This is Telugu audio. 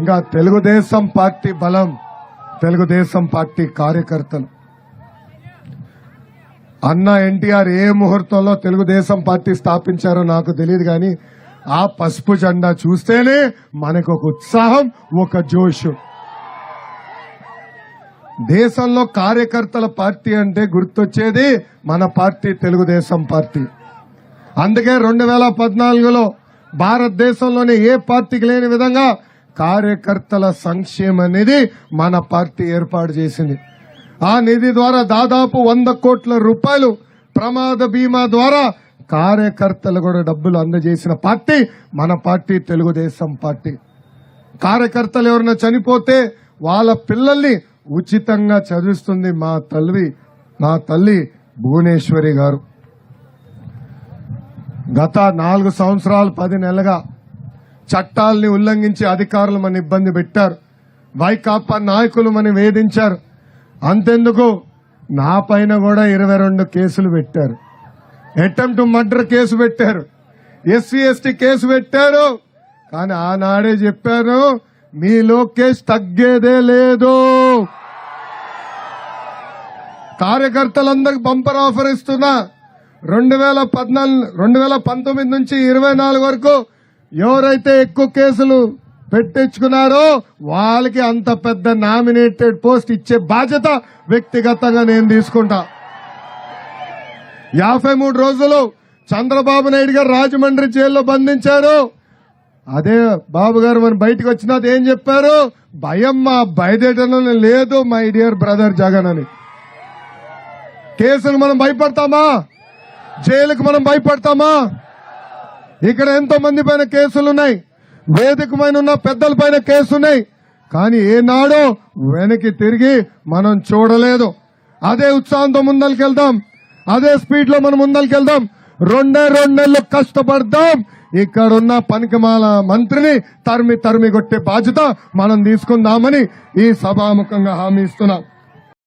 ఇంకా తెలుగుదేశం పార్టీ బలం తెలుగుదేశం పార్టీ కార్యకర్తలు. అన్న ఎన్టీఆర్ ఏ ముహూర్తంలో తెలుగుదేశం పార్టీ స్థాపించారో నాకు తెలియదు కానీ ఆ పసుపు జెండా చూస్తేనే మనకు ఒక ఉత్సాహం ఒక జోష్. దేశంలో కార్యకర్తల పార్టీ అంటే గుర్తొచ్చేది మన పార్టీ తెలుగుదేశం పార్టీ. అందుకే రెండు వేల పద్నాలుగులో భారతదేశంలోనే ఏ పార్టీకి లేని విధంగా కార్యకర్తల సంక్షేమ నిధి మన పార్టీ ఏర్పాటు చేసింది. ఆ నిధి ద్వారా దాదాపు వంద కోట్ల రూపాయలు ప్రమాద బీమా ద్వారా కార్యకర్తలు కూడా డబ్బులు అందజేసిన పార్టీ మన పార్టీ తెలుగుదేశం పార్టీ. కార్యకర్తలు ఎవరైనా చనిపోతే వాళ్ళ పిల్లల్ని ఉచితంగా చదివిస్తుంది మా తల్లి మా తల్లి భువనేశ్వరి గారు. గత నాలుగు సంవత్సరాలు పది నెలగా చట్టాల్ని ఉల్లంఘించి అధికారులు మన ఇబ్బంది పెట్టారు. వైకాపా నాయకులు మన వేధించారు. అంతెందుకు? నా పైన కూడా ఇరవై రెండు కేసులు పెట్టారు. అటెంప్ట్ మర్డర్ కేసు పెట్టారు. ఎస్సీ ఎస్టీ కేసు పెట్టారు. కానీ ఆనాడే చెప్పాను మీ లోకేష్ తగ్గేదే లేదు. కార్యకర్తలందరికి బంపర్ ఆఫర్ ఇస్తున్నా. రెండు వేల పద్నాలుగు రెండు వేల పంతొమ్మిది నుంచి ఇరవై నాలుగు వరకు ఎవరైతే ఎక్కువ కేసులు పెట్టించుకున్నారో వాళ్ళకి అంత పెద్ద నామినేటెడ్ పోస్ట్ ఇచ్చే బాధ్యత వ్యక్తిగతంగా నేను తీసుకుంటా. యాభై మూడు రోజులు చంద్రబాబు నాయుడు గారు రాజమండ్రి జైల్లో బంధించారు. అదే బాబు గారు మనం బయటకు వచ్చినది ఏం చెప్పారు? భయం మా బయటం లేదు మై డియర్ బ్రదర్ జగన్ అని. కేసులు మనం భయపడతామా? జైలుకు మనం భయపడతామా? ఇక్కడ ఎంతో మంది పైన కేసులున్నాయి. వేదిక పైన ఉన్న పెద్దల పైన కేసున్నాయి. కానీ ఏనాడో వెనక్కి తిరిగి మనం చూడలేదు. అదే ఉత్సాహంతో ముందరికెళ్దాం. అదే స్పీడ్లో మనం ముందరికెళ్దాం. రెండే రెండు నెలలు కష్టపడదాం. ఇక్కడున్న పనికిమాల మంత్రిని తరిమి తరిమి కొట్టే బాధ్యత మనం తీసుకుందామని ఈ సభాముఖంగా హామీ ఇస్తున్నాం.